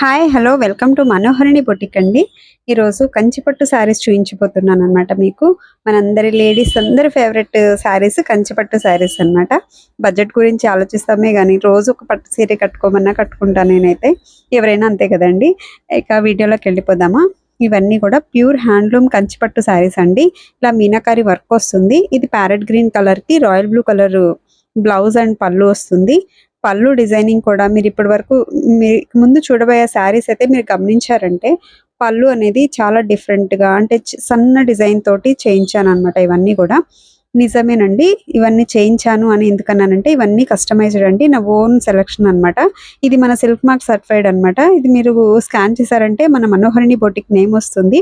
Hi hello welcome to Manoharini boutique అండి. ఈరోజు కంచిపట్టు శారీస్ చూపించిపోతున్నాను అనమాట మీకు. మనందరి లేడీస్ అందరి ఫేవరెట్ శారీస్ కంచిపట్టు శారీస్ అన్నమాట. బడ్జెట్ గురించి ఆలోచిస్తామే కానీ రోజు ఒక పట్టు సీర కట్టుకోమన్నా కట్టుకుంటాను నేనైతే. ఎవరైనా అంతే కదండి. ఇక వీడియోలోకి వెళ్ళిపోదామా? ఇవన్నీ కూడా ప్యూర్ హ్యాండ్లూమ్ కంచిపట్టు శారీస్ అండి. ఇలా మీనాకారి వర్క్ వస్తుంది. ఇది ప్యారెట్ గ్రీన్ కలర్కి royal blue colour blouse and పళ్ళు వస్తుంది. పళ్ళు డిజైనింగ్ కూడా మీరు ఇప్పటి వరకు మీకు ముందు చూడబోయే శారీస్ అయితే మీరు గమనించారంటే పళ్ళు అనేది చాలా డిఫరెంట్గా అంటే సన్న డిజైన్ తోటి చేయించాను అనమాట ఇవన్నీ కూడా. నిజమేనండి ఇవన్నీ చేయించాను అని ఎందుకన్నానంటే ఇవన్నీ కస్టమైజ్డ్ అండి నా ఓన్ సెలెక్షన్ అన్నమాట. ఇది మన సిల్క్ మార్క్ సర్టిఫైడ్ అన్నమాట. ఇది మీరు స్కాన్ చేశారంటే మన మనోహరిణి బొటిక్ నేమ్ వస్తుంది.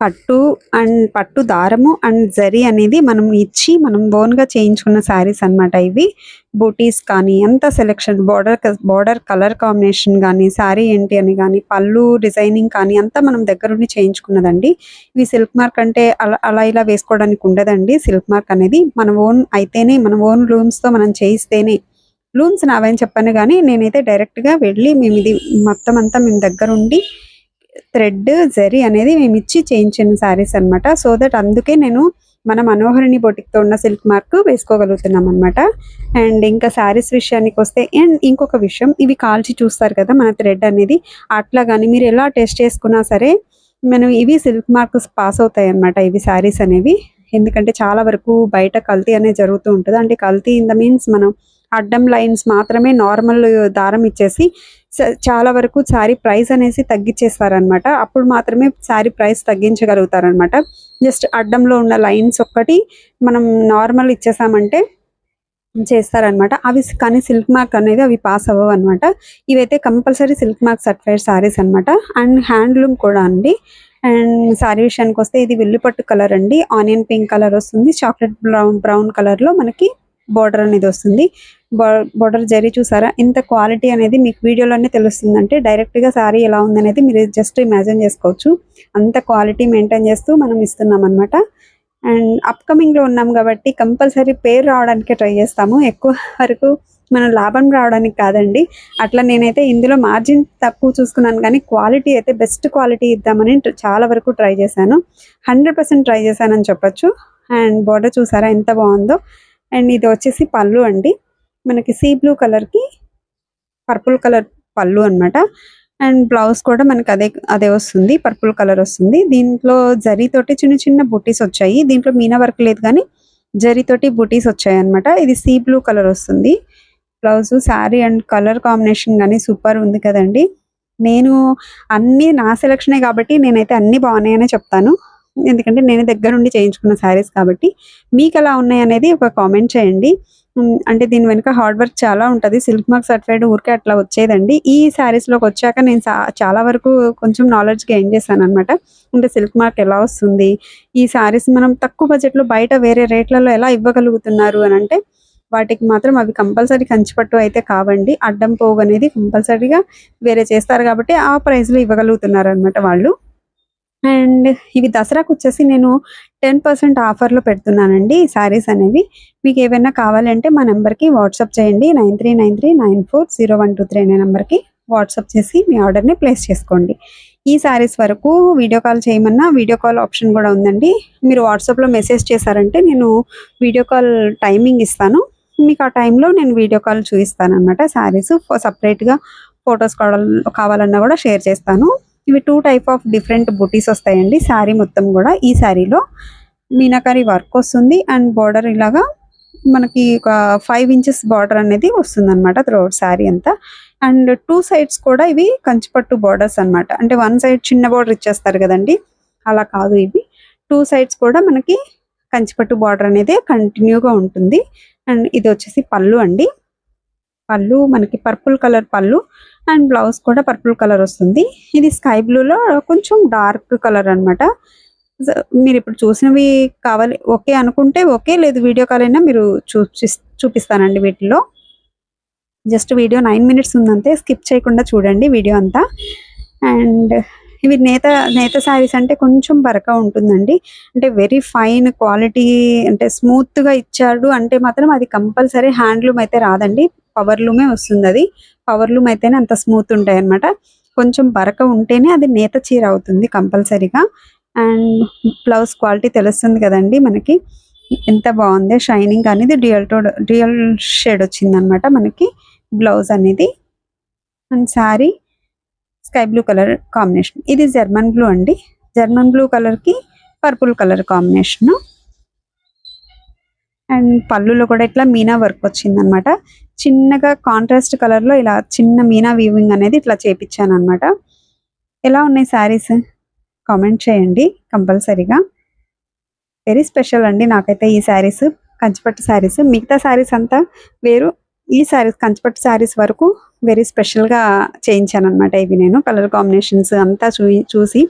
పట్టు అండ్ పట్టు దారము అండ్ జరీ అనేది మనం ఇచ్చి మనం ఓన్గా చేయించుకున్న శారీస్ అన్నమాట ఇవి. బూటీస్ కానీ అంత selection border border colour combination కానీ శారీ ఏంటి అని కానీ పళ్ళు డిజైనింగ్ కానీ అంతా మనం దగ్గరుండి చేయించుకున్నదండి. ఇవి సిల్క్ మార్క్ అంటే అలా అలా ఇలా వేసుకోవడానికి ఉండదండి. సిల్క్ మార్క్ అనేది మన ఓన్ అయితేనే మన ఓన్ లూమ్స్తో మనం చేయిస్తేనే. లూమ్స్ నావని చెప్పాను కానీ నేనైతే డైరెక్ట్గా వెళ్ళి మేము ఇది మొత్తం అంతా మేము దగ్గరుండి థ్రెడ్ జరీ అనేది మేము ఇచ్చి చేయించిన శారీస్ అన్నమాట. సో దట్ అందుకే నేను మన మనోహరిణి బొటిక్తో ఉన్న సిల్క్ మార్క్ వేసుకోగలుగుతున్నాం అన్నమాట అండ్ ఇంకా శారీస్ విషయానికి వస్తే అండ్ ఇంకొక విషయం ఇవి కాల్చి చూస్తారు కదా మన థ్రెడ్ అనేది. అట్లా కానీ మీరు ఎలా టెస్ట్ చేసుకున్నా సరే మనం ఇవి సిల్క్ మార్క్స్ పాస్ అవుతాయి అన్నమాట ఇవి శారీస్ అనేవి. ఎందుకంటే చాలా వరకు బయట కల్తీ అనేది జరుగుతూ ఉంటుంది. అంటే కల్తీ ఇన్ ద మీన్స్ మనం అడ్డం లైన్స్ మాత్రమే నార్మల్ దారం ఇచ్చేసి చాలా వరకు శారీ ప్రైస్ అనేసి తగ్గించేస్తారనమాట అప్పుడు మాత్రమే శారీ ప్రైస్ తగ్గించగలుగుతారనమాట జస్ట్ అడ్డంలో ఉన్న లైన్స్ ఒక్కటి మనం నార్మల్ ఇచ్చేసామంటే చేస్తారనమాట అవి కానీ సిల్క్ మార్క్ అనేది అవి పాస్ అవ్వవు అనమాట ఇవైతే compulsory silk mark certified saris అన్నమాట. అండ్ హ్యాండ్లూమ్ కూడా అండి. అండ్ శారీ విషయానికి వస్తే ఇది వెల్లుపట్టు కలర్ అండి. ఆనియన్ పింక్ కలర్ వస్తుంది. చాక్లెట్ బ్రౌన్ బ్రౌన్ కలర్లో మనకి బార్డర్ అనేది వస్తుంది. బోర్డర్ జరీ చూసారా? ఇంత క్వాలిటీ అనేది మీకు వీడియోలోనే తెలుస్తుంది అంటే డైరెక్ట్గా శారీ ఎలా ఉందనేది మీరు జస్ట్ ఇమాజిన్ చేసుకోవచ్చు. అంత క్వాలిటీ మెయింటైన్ చేస్తూ మనం ఇస్తున్నాం అనమాట అండ్ అప్కమింగ్లో ఉన్నాం కాబట్టి కంపల్సరీ పేరు రావడానికే ట్రై చేస్తాము. ఎక్కువ వరకు మనం లాభం రావడానికి కాదండి. అట్లా నేనైతే ఇందులో మార్జిన్ తక్కువ చూసుకున్నాను కానీ క్వాలిటీ అయితే బెస్ట్ క్వాలిటీ ఇద్దామని చాలా వరకు ట్రై చేశాను. హండ్రెడ్ పర్సెంట్ ట్రై చేశానని చెప్పొచ్చు. అండ్ బోర్డర్ చూసారా ఎంత బాగుందో. అండ్ ఇది వచ్చేసి పళ్ళు అండి. మనకి సీ బ్లూ కలర్కి పర్పుల్ కలర్ పళ్ళు అన్నమాట. అండ్ బ్లౌజ్ కూడా మనకి అదే అదే వస్తుంది పర్పుల్ కలర్ వస్తుంది. దీంట్లో జరీతోటి చిన్న చిన్న బుటీస్ వచ్చాయి. దీంట్లో మీనా వర్క్ లేదు కానీ జరీతోటి బుటీస్ వచ్చాయి అన్నమాట. ఇది సీ బ్లూ కలర్ వస్తుంది. Blouse sari and colour combination కానీ సూపర్ ఉంది కదండి. నేను అన్ని నా సెలక్షనే కాబట్టి నేనైతే అన్ని బాగున్నాయనే చెప్తాను. ఎందుకంటే నేను దగ్గరుండి చేయించుకున్న శారీస్ కాబట్టి. మీకు ఎలా ఉన్నాయి అనేది ఒక కామెంట్ చేయండి. అంటే దీని వెనుక హార్డ్ వర్క్ చాలా ఉంటుంది. సిల్క్ మార్క్ సర్టిఫైడ్ ఊరికే అట్లా వచ్చేదండి. ఈ శారీస్లోకి వచ్చాక నేను చాలా వరకు కొంచెం నాలెడ్జ్ గెయిన్ చేశాను అనమాట అంటే సిల్క్ మార్క్ ఎలా వస్తుంది? ఈ శారీస్ మనం తక్కువ బడ్జెట్లో బయట వేరే రేట్లలో ఎలా ఇవ్వగలుగుతున్నారు అని అంటే వాటికి మాత్రం అవి కంపల్సరీ కంచిపట్టు అయితే కావండి. అడ్డం పోగు అనేది కంపల్సరీగా వేరే చేస్తారు కాబట్టి ఆ ప్రైస్లో ఇవ్వగలుగుతున్నారు అనమాట వాళ్ళు. అండ్ ఇవి దసరాకు వచ్చేసి నేను టెన్ పర్సెంట్ ఆఫర్లో పెడుతున్నానండి. ఈ శారీస్ అనేవి. మీకు ఏవైనా కావాలంటే మా నెంబర్కి వాట్సాప్ చేయండి. Nine three nine three nine four zero one two three అనే నెంబర్కి వాట్సాప్ చేసి మీ ఆర్డర్ని ప్లేస్ చేసుకోండి. ఈ శారీస్ వరకు వీడియో కాల్ చేయమన్నా వీడియో కాల్ ఆప్షన్ కూడా ఉందండి. మీరు వాట్సాప్లో మెసేజ్ చేశారంటే నేను వీడియో కాల్ టైమింగ్ ఇస్తాను. మీకు ఆ టైంలో నేను వీడియో కాల్ చూపిస్తాను అనమాట శారీస్ సపరేట్గా ఫొటోస్ కావాలన్నా కూడా షేర్ చేస్తాను. ఇవి టూ టైప్ ఆఫ్ డిఫరెంట్ బుటీస్ వస్తాయండి. శారీ మొత్తం కూడా ఈ శారీలో మీనాకారి వర్క్ వస్తుంది. అండ్ బార్డర్ ఇలాగా మనకి ఒక ఫైవ్ ఇంచెస్ బార్డర్ అనేది వస్తుంది అనమాట త్రూఅవుట్ శారీ అంతా. అండ్ టూ సైడ్స్ కూడా ఇవి కంచిపట్టు బార్డర్స్ అన్నమాట. అంటే వన్ సైడ్ చిన్న బార్డర్ ఇచ్చేస్తారు కదండి. అలా కాదు ఇవి. టూ సైడ్స్ కూడా మనకి కంచిపట్టు బార్డర్ అనేది కంటిన్యూగా ఉంటుంది. అండ్ ఇది వచ్చేసి పళ్ళు అండి. పళ్ళు మనకి purple colour pallu. And blouse కూడా పర్పుల్ కలర్ వస్తుంది. ఇది స్కై బ్లూలో కొంచెం డార్క్ కలర్ అన్నమాట. మీరు ఇప్పుడు చూసినవి కావాలి ఓకే అనుకుంటే ఓకే లేదు వీడియో కాల్ అయినా మీరు చూపి చూపిస్తానండి వీటిలో. జస్ట్ వీడియో నైన్ మినిట్స్ ఉందంతే స్కిప్ చేయకుండా చూడండి వీడియో అంతా. అండ్ ఇవి నేత నేత శారీస్ అంటే కొంచెం బరక ఉంటుందండి. అంటే వెరీ ఫైన్ క్వాలిటీ అంటే స్మూత్గా ఇచ్చాడు అంటే మాత్రం అది కంపల్సరీ హ్యాండ్లూమ్ అయితే రాదండి. పవర్ లూమే వస్తుంది అది పవర్ లూమ్ అయితేనే అంత స్మూత్ ఉంటాయి అనమాట కొంచెం బరక ఉంటేనే అది నేత చీర అవుతుంది కంపల్సరీగా. అండ్ బ్లౌజ్ క్వాలిటీ తెలుస్తుంది కదండి మనకి. ఎంత బాగుంది షైనింగ్ అనేది డ్యూయల్ టోడ్ డ్యూయల్ షేడ్ వచ్చింది అనమాట మనకి బ్లౌజ్ అనేది. And sari sky blue colour combination. ఇది జర్మన్ బ్లూ అండి. జర్మన్ బ్లూ కలర్కి పర్పుల్ కలర్ కాంబినేషన్. అండ్ పళ్ళులో కూడా ఇట్లా మీనా వర్క్ వచ్చింది అనమాట చిన్నగా కాంట్రాస్ట్ కలర్లో ఇలా చిన్న మీనా వీవింగ్ అనేది ఇట్లా చేపించాను అనమాట ఎలా ఉన్నాయి శారీస్? కామెంట్ చేయండి కంపల్సరీగా. వెరీ స్పెషల్ అండి నాకైతే ఈ శారీస్ కంచిపట్టు శారీస్. మిగతా శారీస్ అంతా వేరు. ఈ శారీస్ కంచిపట్టు శారీస్ వరకు వెరీ స్పెషల్గా చేయించాను అనమాట ఇవి నేను. కలర్ కాంబినేషన్స్ అంతా చూ చూసి.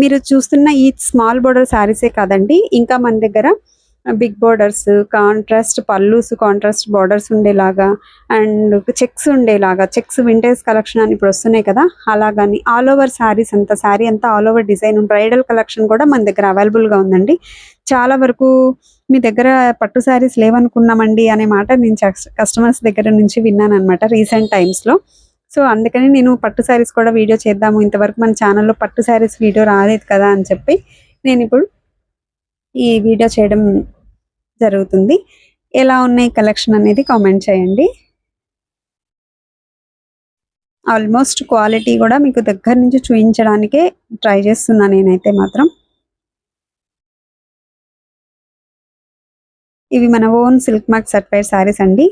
మీరు చూస్తున్న ఈ స్మాల్ బోర్డర్ శారీసే కాదండి ఇంకా మన దగ్గర big borders contrast pallus contrast borders ఉండేలాగా అండ్ చెక్స్ ఉండేలాగా చెక్స్ వింటేజ్ కలెక్షన్ అని ఇప్పుడు వస్తున్నాయి కదా అలాగని ఆల్ ఓవర్ శారీస్ అంతా శారీ అంతా all over design bridal collection కూడా మన దగ్గర అవైలబుల్గా ఉందండి. చాలా వరకు మీ దగ్గర పట్టు శారీస్ లేవనుకున్నామండి అనే మాట నేను కస్టమర్స్ దగ్గర నుంచి విన్నాను అనమాట రీసెంట్ టైమ్స్లో సో అందుకని నేను పట్టు శారీస్ కూడా వీడియో చేద్దాము ఇంతవరకు మన ఛానల్లో పట్టు శారీస్ వీడియో రాలేదు కదా అని చెప్పి నేను ఇప్పుడు ఈ వీడియో చేయడం జరుగుతుంది. ఎలా ఉన్నాయి కలెక్షన్ అనేది కామెంట్ చేయండి. ఆల్మోస్ట్ క్వాలిటీ కూడా మీకు దగ్గర నుంచి చూపించడానికే ట్రై చేస్తున్నా నేనైతే మాత్రం. ఇవి మన own silk mark certified saris అండి.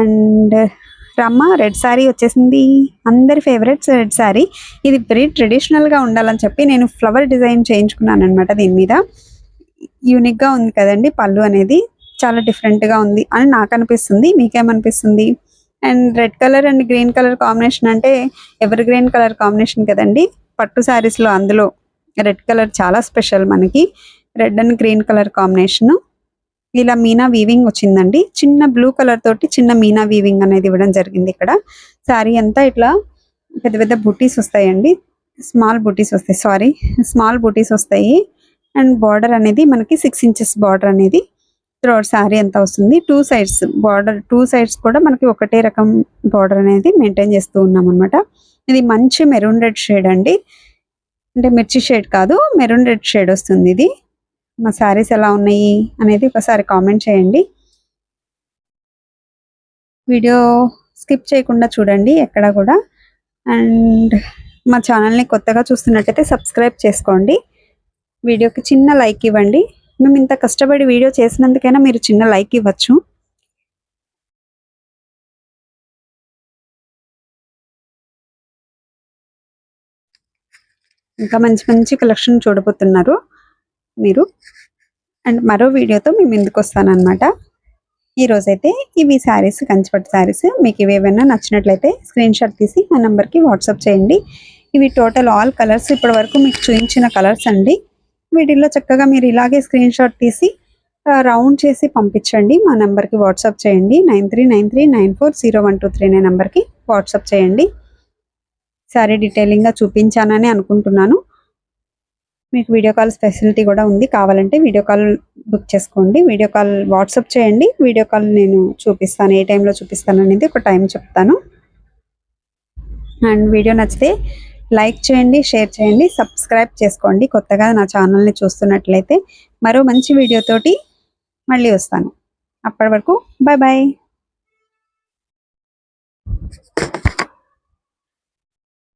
అండ్ రమ్మ రెడ్ శారీ వచ్చేసింది. అందరి ఫేవరెట్ రెడ్ శారీ ఇది వెరీ ట్రెడిషనల్గా ఉండాలని చెప్పి నేను ఫ్లవర్ డిజైన్ చేయించుకున్నాను అనమాట దీని మీద. యూనిక్గా ఉంది కదండి పళ్ళు అనేది. చాలా డిఫరెంట్గా ఉంది అని నాకు అనిపిస్తుంది మీకేమనిపిస్తుంది? And red colour and green colour combination అంటే ఎవర్ గ్రీన్ కలర్ కాంబినేషన్ కదండి. పట్టు శారీస్లో అందులో రెడ్ కలర్ చాలా స్పెషల్ మనకి. Red and green colour combination ఇలా మీనా వీవింగ్ వచ్చిందండి. చిన్న బ్లూ కలర్ తోటి చిన్న మీనా వీవింగ్ అనేది ఇవ్వడం జరిగింది ఇక్కడ. శారీ అంతా ఇట్లా పెద్ద పెద్ద బుటీస్ వస్తాయండి. స్మాల్ బుటీస్ వస్తాయి. సారీ స్మాల్ బుటీస్ వస్తాయి. అండ్ బార్డర్ అనేది మనకి సిక్స్ ఇంచెస్ బార్డర్ అనేది త్రోడ్ శారీ అంతా వస్తుంది. Two sides border two sides కూడా మనకి ఒకటే రకం బార్డర్ అనేది మెయింటైన్ చేస్తూ ఉన్నాం అనమాట ఇది మంచి మెరూన్ రెడ్ షేడ్ అండి. అంటే మిర్చి షేడ్ కాదు మెరూన్ రెడ్ షేడ్ వస్తుంది ఇది. మా శారీస్ ఎలా ఉన్నాయి అనేది ఒకసారి కామెంట్ చేయండి. వీడియో స్కిప్ చేయకుండా చూడండి ఎక్కడ కూడా. అండ్ మా ఛానల్ని కొత్తగా చూస్తున్నట్టయితే సబ్స్క్రైబ్ చేసుకోండి. వీడియోకి చిన్న లైక్ ఇవ్వండి. మేము ఇంత కష్టపడి వీడియో చేసినందుకైనా మీరు చిన్న లైక్ ఇవ్వచ్చు. ఇంకా మంచి మంచి కలెక్షన్ చూడబోతున్నారు. మీరు. అండ్ మరో వీడియోతో మేము ఎందుకు వస్తానమాట ఈరోజైతే ఇవి శారీస్ కంచిపట్టు శారీస్ మీకు ఇవి ఏమైనా నచ్చినట్లయితే స్క్రీన్ షాట్ తీసి మా నెంబర్కి వాట్సాప్ చేయండి. ఇవి టోటల్ ఆల్ కలర్స్ ఇప్పటి వరకు మీకు చూపించిన కలర్స్ అండి. వీటిల్లో చక్కగా మీరు ఇలాగే స్క్రీన్ షాట్ తీసి రౌండ్ చేసి పంపించండి. మా నెంబర్కి వాట్సాప్ చేయండి. Nine three nine three nine four zero one two three nine నెంబర్కి వాట్సాప్ చేయండి. సారీ డీటెయిలింగ్గా చూపించానని అనుకుంటున్నాను. మీకు వీడియో కాల్ ఫెసిలిటీ కూడా ఉంది. కావాలంటే వీడియో కాల్ బుక్ చేసుకోండి. వీడియో కాల్ వాట్సాప్ చేయండి. వీడియో కాల్ నేను చూపిస్తాను. ఏ టైంలో చూపిస్తాను అనేది ఒక టైం చెప్తాను. అండ్ వీడియో నచ్చితే లైక్ చేయండి షేర్ చేయండి సబ్స్క్రైబ్ చేసుకోండి. కొత్తగా నా ఛానల్ని చూస్తున్నట్లయితే మరో మంచి వీడియోతోటి మళ్ళీ వస్తాను. అప్పటి వరకు బాయ్ బాయ్